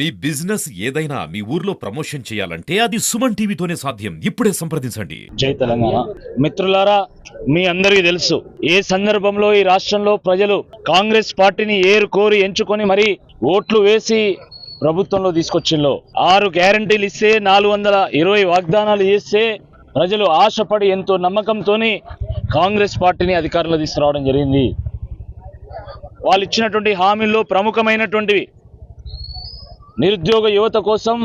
మీ business ఏదైనా మీ ఊర్లో promotion చేయాలంటే అది సుమన్ టీవీతోనే సాధ్యం. ఇప్పుడే సంప్రదించండి. జై తెలంగాణ. మిత్రులారా మీ అందరికీ తెలుసు ఏ సందర్భంలో ఈ రాష్ట్రంలో ప్రజలు కాంగ్రెస్ పార్టీని ఏరు కోరి ఎంచుకొని మరి ఓట్లు వేసి ప్రభుత్వంలో తీసుకొచ్చిందో ఆరు గ్యారంటీలు ఇస్తే నాలుగు వందల ఇరవై వాగ్దానాలు చేస్తే ప్రజలు ఆశపడి ఎంతో నమ్మకంతోని కాంగ్రెస్ పార్టీని అధికారంలో తీసుకురావడం జరిగింది. వాళ్ళు ఇచ్చినటువంటి హామీల్లో ప్రముఖమైనటువంటివి నిరుద్యోగ యువత కోసం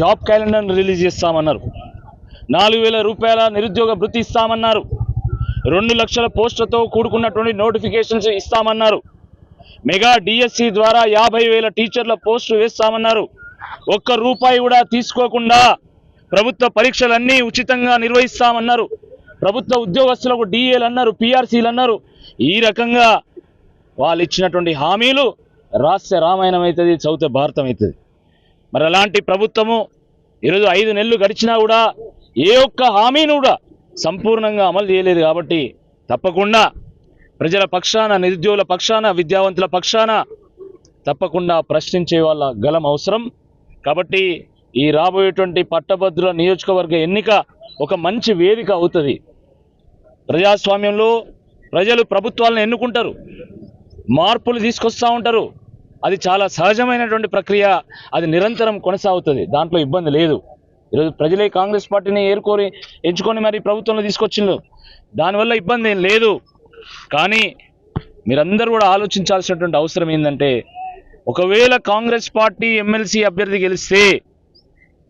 జాబ్ క్యాలెండర్ను రిలీజ్ చేస్తామన్నారు. నాలుగు వేల రూపాయల నిరుద్యోగ భృతి ఇస్తామన్నారు. రెండు లక్షల పోస్టులతో కూడుకున్నటువంటి నోటిఫికేషన్స్ ఇస్తామన్నారు. మెగా డిఎస్సి ద్వారా యాభై వేల టీచర్ల పోస్టులు వేస్తామన్నారు. ఒక్క రూపాయి కూడా తీసుకోకుండా ప్రభుత్వ పరీక్షలన్నీ ఉచితంగా నిర్వహిస్తామన్నారు. ప్రభుత్వ ఉద్యోగస్తులకు డిఏలు అన్నారు పిఆర్సీలు అన్నారు. ఈ రకంగా వాళ్ళు ఇచ్చినటువంటి హామీలు రాస్తే రామాయణం అవుతుంది చౌత భారతం అవుతుంది. మరి అలాంటి ప్రభుత్వము ఈరోజు ఐదు నెలలు గడిచినా కూడా ఏ ఒక్క హామీని కూడా సంపూర్ణంగా అమలు చేయలేదు కాబట్టి తప్పకుండా ప్రజల పక్షాన నిరుద్యోగుల పక్షాన విద్యావంతుల పక్షాన తప్పకుండా ప్రశ్నించే వాళ్ళ గలం అవసరం. కాబట్టి ఈ రాబోయేటువంటి పట్టభద్రుల నియోజకవర్గ ఎన్నిక ఒక మంచి వేదిక అవుతుంది. ప్రజాస్వామ్యంలో ప్రజలు ప్రభుత్వాలను ఎన్నుకుంటారు. మార్పులు తీసుకొస్తూ ఉంటారు. అది చాలా సహజమైనటువంటి ప్రక్రియ. అది నిరంతరం కొనసాగుతుంది. దాంట్లో ఇబ్బంది లేదు. ఈరోజు ప్రజలే కాంగ్రెస్ పార్టీని ఏరుకోరి ఎంచుకొని మరి ప్రభుత్వంలో తీసుకొచ్చిండ్రు. దానివల్ల ఇబ్బంది ఏం లేదు. కానీ మీరందరూ కూడా ఆలోచించాల్సినటువంటి అవసరం ఏంటంటే ఒకవేళ కాంగ్రెస్ పార్టీ ఎమ్మెల్సీ అభ్యర్థి గెలిస్తే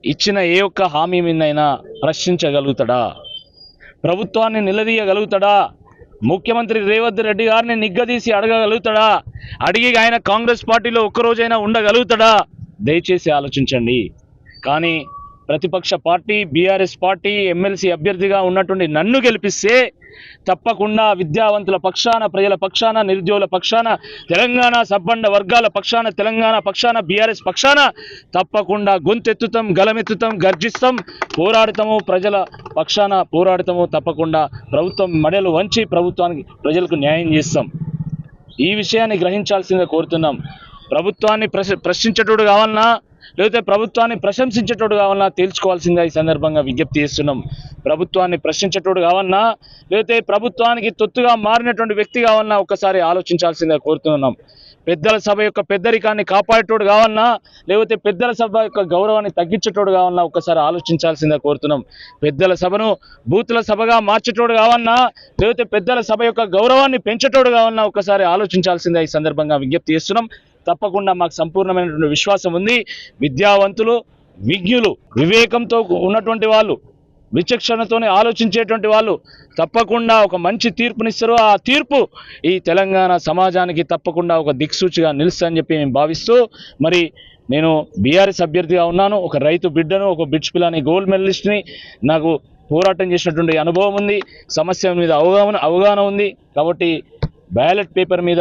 ఇచ్చిన ఏ ఒక్క హామీ మీదైనా ప్రశ్నించగలుగుతాడా? ప్రభుత్వాన్ని నిలదీయగలుగుతాడా? ముఖ్యమంత్రి రేవంత్ రెడ్డి గారిని నిగ్గదీసి అడగగలుగుతాడా? అడిగి ఆయన కాంగ్రెస్ పార్టీలో ఒక్కరోజైనా ఉండగలుగుతాడా? దయచేసి ఆలోచించండి. కానీ ప్రతిపక్ష పార్టీ బీఆర్ఎస్ పార్టీ ఎమ్మెల్సీ అభ్యర్థిగా ఉన్నటువంటి నన్ను గెలిపిస్తే తప్పకుండా విద్యావంతుల పక్షాన ప్రజల పక్షాన నిరుద్యోగుల పక్షాన తెలంగాణ సబ్బండ వర్గాల పక్షాన తెలంగాణ పక్షాన బీఆర్ఎస్ పక్షాన తప్పకుండా గొంతెత్తుతాం గలమెత్తుతాం గర్జిస్తాం పోరాడతాము ప్రజల పక్షాన పోరాడతాము తప్పకుండా ప్రభుత్వం మడలు వంచి ప్రభుత్వానికి ప్రజలకు న్యాయం చేస్తాం. ఈ విషయాన్ని గ్రహించాల్సిందిగా కోరుతున్నాం. ప్రభుత్వాన్ని ప్రశ్ ప్రశ్నించేటోడు కావాలన్నా లేకపోతే ప్రభుత్వాన్ని ప్రశంసించేటోడు కావాలన్నా తేల్చుకోవాల్సిందే ఈ సందర్భంగా విజ్ఞప్తి చేస్తున్నాం. ప్రభుత్వాన్ని ప్రశ్నించేటోడు కావాలన్నా లేకపోతే ప్రభుత్వానికి తొత్తుగా మారినటువంటి వ్యక్తి కావాలన్నా ఒక్కసారి ఆలోచించాల్సిందే కోరుతున్నాం. పెద్దల సభ యొక్క పెద్దరికాన్ని కాపాడేటోడు కావాలన్నా లేకపోతే పెద్దల సభ యొక్క గౌరవాన్ని తగ్గించేటోడు కావాలన్నా ఒక్కసారి ఆలోచించాల్సిందే కోరుతున్నాం. పెద్దల సభను బూతుల సభగా మార్చేటోడు కావాలన్నా లేకపోతే పెద్దల సభ యొక్క గౌరవాన్ని పెంచేటోడు కావాలన్నా ఒక్కసారి ఆలోచించాల్సిందే ఈ సందర్భంగా విజ్ఞప్తి చేస్తున్నాం. తప్పకుండా మాకు సంపూర్ణమైనటువంటి విశ్వాసం ఉంది. విద్యావంతులు విజ్ఞులు వివేకంతో ఉన్నటువంటి వాళ్ళు విచక్షణతోనే ఆలోచించేటువంటి వాళ్ళు తప్పకుండా ఒక మంచి తీర్పునిస్తారు ఆ తీర్పు ఈ తెలంగాణ సమాజానికి తప్పకుండా ఒక దిక్సూచిగా నిలుస్తుందని చెప్పి మేము భావిస్తూ మరి నేను బీఆర్ఎస్ అభ్యర్థిగా ఉన్నాను. ఒక రైతు బిడ్డను ఒక బిడ్స్ పిల్లని గోల్డ్ మెడలిస్ట్ని నాకు పోరాటం చేసినటువంటి అనుభవం ఉంది. సమస్య మీద అవగాహన అవగాహన ఉంది. కాబట్టి బ్యాలెట్ పేపర్ మీద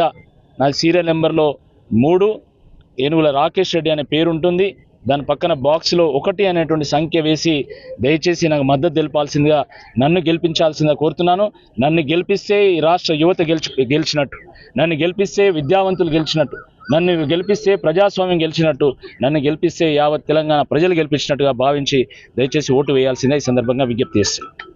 నా సీరియల్ నెంబర్లో మూడు ఏనుగుల రాకేష్ రెడ్డి అనే పేరు ఉంటుంది దాని పక్కన బాక్స్లో ఒకటి అనేటువంటి సంఖ్య వేసి దయచేసి నాకు మద్దతు తెలిపాల్సిందిగా నన్ను గెలిపించాల్సిందిగా కోరుతున్నాను. నన్ను గెలిపిస్తే ఈ రాష్ట్ర యువత గెలిచి గెలిచినట్టు. నన్ను గెలిపిస్తే విద్యావంతులు గెలిచినట్టు. నన్ను గెలిపిస్తే ప్రజాస్వామ్యం గెలిచినట్టు. నన్ను గెలిపిస్తే యావత్ తెలంగాణ ప్రజలు గెలిపించినట్టుగా భావించి దయచేసి ఓటు వేయాల్సిందే ఈ సందర్భంగా విజ్ఞప్తి చేస్తాను